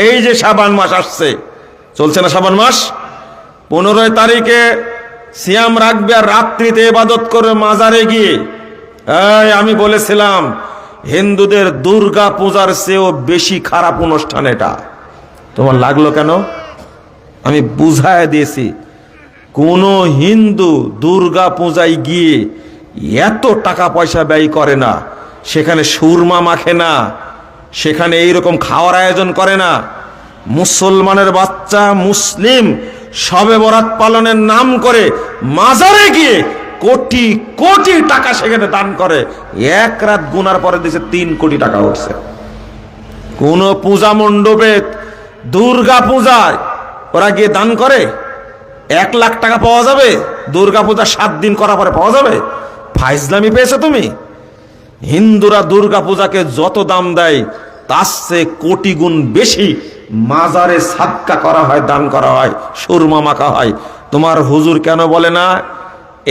এই যে সাবান মাস আসছে, চলছে না সাবান মাস? পনেরোই তারিখে সিয়াম রাখবে আর রাত্রিতে ইবাদত করে মাজারে গিয়ে। আমি বলেছিলাম, হিন্দুদের দুর্গা পূজার চেয়েও বেশি খারাপ অনুষ্ঠান এটা। তোমার লাগল কেন? আমি বুঝায় দিয়েছি, কোন হিন্দু দুর্গা পূজায় গিয়ে এত টাকা পয়সা ব্যয় করে না, সেখানে সুরমা মাখে না সেখানে এইরকম খাওয়ার আয়োজন করে না। মুসলমানের বাচ্চা মুসলিম সবে বরাত পালনের নাম করে মাজারে গিয়ে কোটি কোটি টাকা সেখানে দান করে। এক রাত গুনার পরে দিছে তিন কোটি টাকা উঠছে। কোন পূজা মণ্ডপে দুর্গা পূজায় ওরা গিয়ে দান করে, এক লাখ টাকা পাওয়া যাবে, দুর্গা পূজা সাত দিন করার পরে পাওয়া যাবে। ফাইজলামি পেয়েছ তুমি? হিন্দুরা দুর্গা পূজাকে যত দাম দেয় তার চেয়ে কোটি গুণ বেশি মাজারে সাদকা করা হয়, দান করা হয়, সুরমা মাখা হয়। তোমার হুজুর কেন বলে না,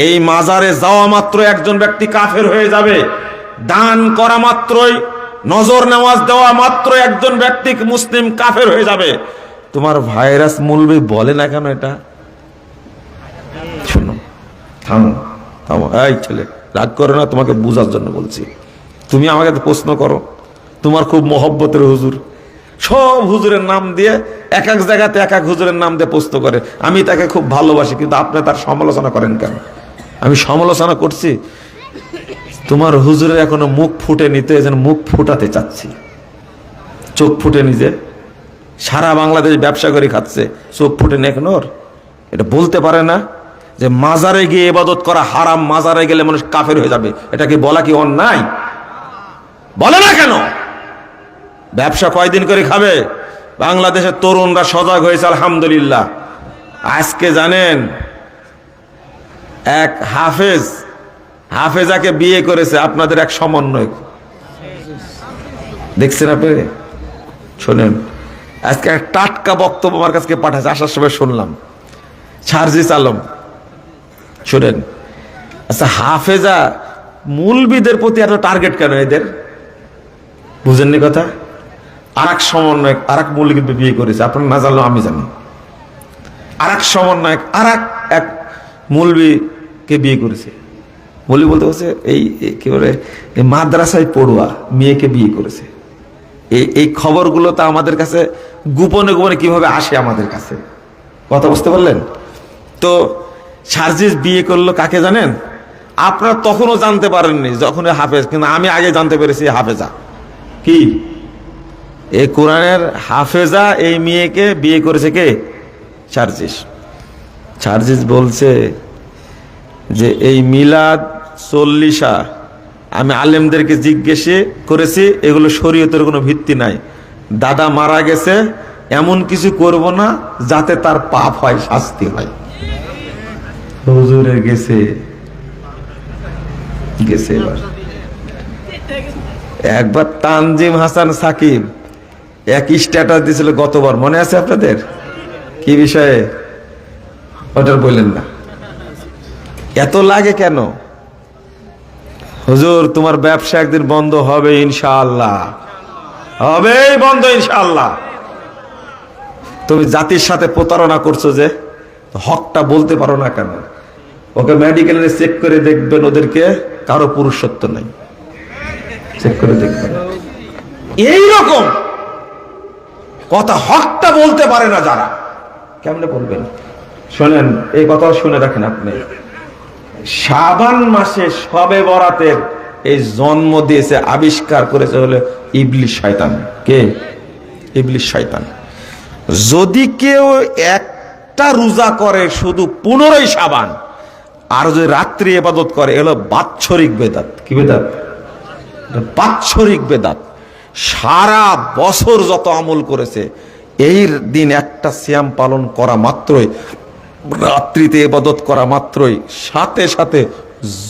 এই মাজারে যাওয়া মাত্র একজন ব্যক্তি কাফের হয়ে যাবে। দান করা মাত্রই, নজর নামাজ দেওয়া মাত্র একজন ব্যক্তি মুসলিম কাফের হয়ে যাবে। তোমার ভাইরাস মুলবি বলে না কেন এটা? শোনো, থামো থামো। এই ছেলে, রাগ করো না, তোমাকে বোঝার জন্য বলছি। তুমি আমাকে প্রশ্ন করো। তোমার খুব মহব্বতের হুজুর। সব হুজুরের নাম দিয়ে এক এক জায়গাতে এক এক হুজুরের নাম দিয়ে প্রশ্ন করে। আমি তাকে খুব ভালোবাসি, কিন্তু আপনি তার সমালোচনা করেন কেন? আমি সমালোচনা করছি। তোমার হুজুরের এখনও মুখ ফুটে নিতে যেন মুখ ফুটাতে চাচ্ছি। চোখ ফুটে নিজে। সারা বাংলাদেশ ব্যবসা করে খাচ্ছে, চোখ ফুটে নেক নোর। এটা বলতে পারে না যে মাজারে গিয়ে এবাদত করা হারাম, মাজারে গেলে মানুষ কাফের হয়ে যাবে। এটা কি বলা কি অন্যায়? বলে না কেন? ব্যবসা কয়দিন করে খাবে? বাংলাদেশের তরুণরা সজাগ হয়েছে, আলহামদুলিল্লাহ। আজকে জানেন, এক হাফেজ, হাফেজাকে বিয়ে করেছে, আপনাদের এক সমন্বয় দেখছেন আপনি? শোনেন, আজকে এক টাটকা বক্তব্য আমার কাছে পাঠাচ্ছে, আসার সময় শুনলাম। সার্জিস আলম, শোনেন আচ্ছা হাফেজা মূলবিদের প্রতি এত টার্গেট কেন এদের? বুঝেননি কথা? আর এক সমন্বয়ক আর এক কিন্তু বিয়ে করেছে। আপনার না জানলেও আমি জানি। আর এক সমন্বয়ক আর এক এক মৌলবীকে বিয়ে করেছে। মৌলবী বলতে বলছে এই কি বলে মাদ্রাসায় পড়ুয়া মেয়েকে বিয়ে করেছে। এই এই খবরগুলো তো আমাদের কাছে গোপনে গোপনে কীভাবে আসে আমাদের কাছে? কথা বুঝতে পারলেন? তো সার্জিস বিয়ে করল কাকে জানেন? আপনারা তখনও জানতে পারেননি যখন হাফেজ, কিন্তু আমি আগে জানতে পেরেছি হাফেজা। কি? এই কোরআনের হাফেজা এই মেয়েকে বিয়ে করেছে কে? সার্জিস। সার্জিস বলছে যে, এই মিলাদ চল্লিশা আমি আলেমদেরকে জিজ্ঞেসে করেছি, এগুলো শরীয়তের কোনো ভিত্তি নাই। দাদা মারা গেছে, এমন কিছু করব না যাতে তার পাপ হয়, শাস্তি হয়। হুজুরে গেছে। গেছে এবার। একবার তানজিম হাসান সাকিব এক স্ট্যাটাস দিয়েছিল গতবার, মনে আছে আপনাদের? কি বিষয়ে? ওটার বললেন না। এত লাগে কেন? হুজুর, তোমার ব্যবসা একদিন বন্ধ হবে ইনশাআল্লাহ। হবে বন্ধ ইনশাআল্লাহ। তুমি জাতির সাথে প্রতারণা করছ যে হকটা বলতে পারো না কেন? ওকে মেডিকেলে চেক করে দেখবেন ওদেরকে, কারও পুরুষত্ব নাই। চেক করে দেখবেন। এইরকম কথা হকটা বলতে পারে না যারা। কেমনে বলবেন? শোনেন এই কথা শুনে রাখেন আপনি। সাবান মাসে সবে বরাতের এই জন্ম দিয়েছে আবিষ্কার করেছে হলে ইবলিশ শয়তান। কে? ইবলিশ শয়তান। যদি কেউ একটা রোজা করে শুধু পুনরায় সাবান আর যদি রাত্রি এবাদত করে এলো বাৎসরিক বেদাত। কি বেদাত? বাৎসরিক বেদাত। সারা বছর যত আমল করেছে, এই দিন একটা শ্যাম পালন করা মাত্রই, রাত্রিতে এবাদত করা মাত্রই, সাথে সাথে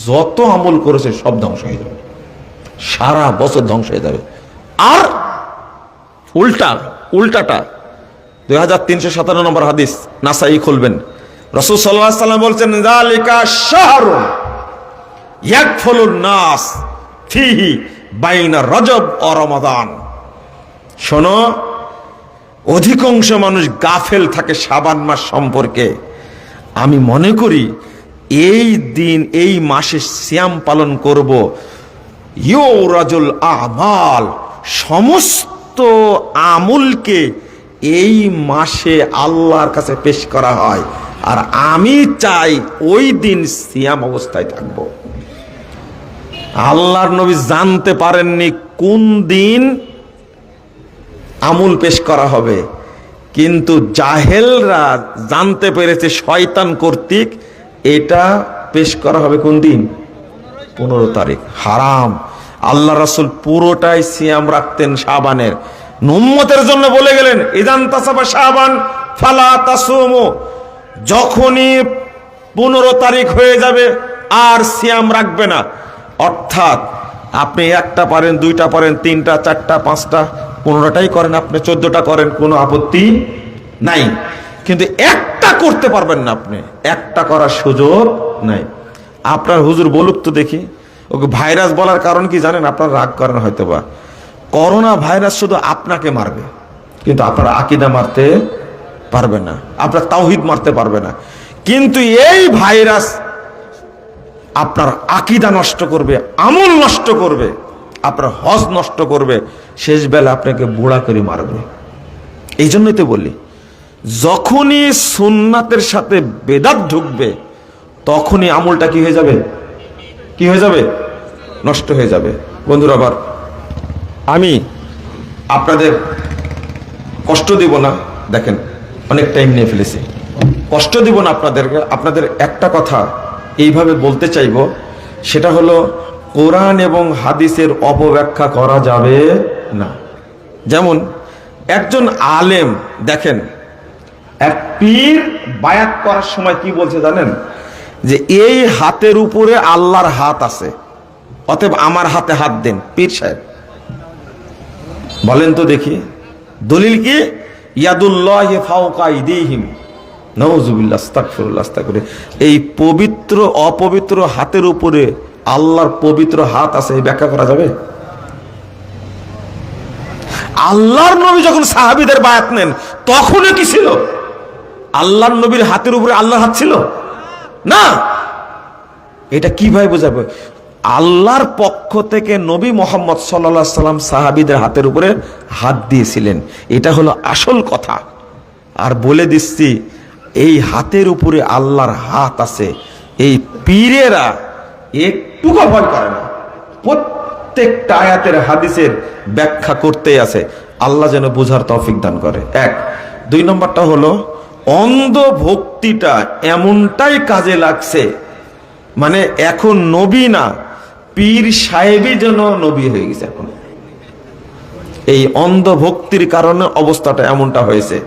যত আমল করেছে সব ধ্বংস হয়ে যাবে। সারা বছর ধ্বংস হয়ে যাবে। আর উল্টা, উল্টাটা, দুই হাজার তিনশো সাতান্ন নম্বর হাদিস, নাসাই খুলবেন। রসুল সাল্লাহ সাল্লাম বলছেন জালিকা শাহরুন ইয়াকফুলুন নাস বাইনা রজব ও রমাদান। শোনো, অধিকাংশ মানুষ গাফেল থাকে সাবান মাস সম্পর্কে। আমি মনে করি, এই দিন, এই মাসে শ্যাম পালন করব। ইউ আমাল, সমস্ত আমুলকে এই মাসে আল্লাহর কাছে পেশ করা হয়। আর আমি চাই ওই দিন সিয়াম অবস্থায় থাকব। আল্লাহর নবী জানতে পারেননি কোন দিন আমুল পেশ করা হবে। কিন্তু জাহেলরা জানতে পেরেছে শয়তান কর্তৃক এটা পেশ করা হবে কোন দিন? পনেরো তারিখ। হারাম। আল্লাহ রাসুল পুরোটাই সিয়াম রাখতেন শাবানের। নুম্মতের জন্য বলে গেলেন, ইদান তাসাবা শাবান ফালা তাসুমু। যখনই পনেরো তারিখ হয়ে যাবে, আর সিয়াম রাখবে না। অর্থাৎ আপনি একটা পারেন, দুইটা পারেন, তিনটা, চারটা, পাঁচটা, পনেরোটাই করেন, আপনি চোদ্দটা করেন, কোনো আপত্তি নাই। কিন্তু একটা করতে পারবেন না আপনি, একটা করার সুযোগ নাই। আপনার হুজুর বলুক তো দেখি, ওকে ভাইরাস বলার কারণ কি জানেন? আপনার রাগ করেন হয়তো বা করোনা ভাইরাস শুধু আপনাকে মারবে, কিন্তু আপনার আকিদা মারতে পারবে না, আপনার তাওহিদ মারতে পারবে না। কিন্তু এই ভাইরাস আপনার আকিদা নষ্ট করবে, আমল নষ্ট করবে, আপনার হজ নষ্ট করবে শেষ বেলা আপনাকে বুড়া করে মারবে। এই জন্যই তো বলি যখনই সুন্নাতের সাথে বেদাত ঢুকবে, তখনই আমলটা কি হয়ে যাবে? কি হয়ে যাবে? নষ্ট হয়ে যাবে। বন্ধুরা, আবার আমি আপনাদের কষ্ট দিব না, দেখেন, অনেক টাইম নিয়ে ফেলেছি। কষ্ট দিব না আপনাদেরকে, আপনাদের একটা কথা এইভাবে বলতে চাইব, সেটা হলো কোরআন এবং হাদিসের অপব্যাখ্যা করা যাবে না। যেমন, একজন আলেম, দেখেন, এক পীর বায়াত করার সময় কি বলছে জানেন? যে এই হাতের উপরে আল্লাহর হাত আছে, অতএব আমার হাতে হাত দেন, পীর সাহেব। বলেন তো দেখি, দলিল কি? ইয়াদুল্লাহ ফাওকা ইদিহিম আস্তাগফিরুল্লাহ আস্তাগফির এই পবিত্র, অপবিত্র হাতের উপরে আল্লাহর পবিত্র হাত আছে ব্যাখ্যা করা যাবে? আল্লাহর নবী যখন সাহাবীদের বায়াত নেন, তখনও কি ছিল? আল্লাহর নবীর হাতের উপরে আল্লাহর হাত ছিল? না। এটা কীভাবে বোঝাবে? আল্লাহর পক্ষ থেকে নবী মোহাম্মদ সাল্লা সাল্লাম সাহাবিদের হাতের উপরে হাত দিয়েছিলেন। এটা হলো আসল কথা। আর বলে দিচ্ছি এই হাতের উপরে আল্লাহর হাত আছে, এই পীরেরা একটু ভয় করে না। প্রত্যেকটা আয়াতের হাদিসের ব্যাখ্যা করতেই আছে। আল্লাহ যেন বুঝার তৌফিক দান করে। এক। দুই নম্বরটা হলো অন্ধ ভক্তিটা এমনটাই কাজে লাগছে মানে এখন নবী না, পীর সাহেবই যেন নবী হয়ে গেছে এখন। এই অন্ধ ভক্তির কারণে অবস্থাটা এমনটা হয়েছে।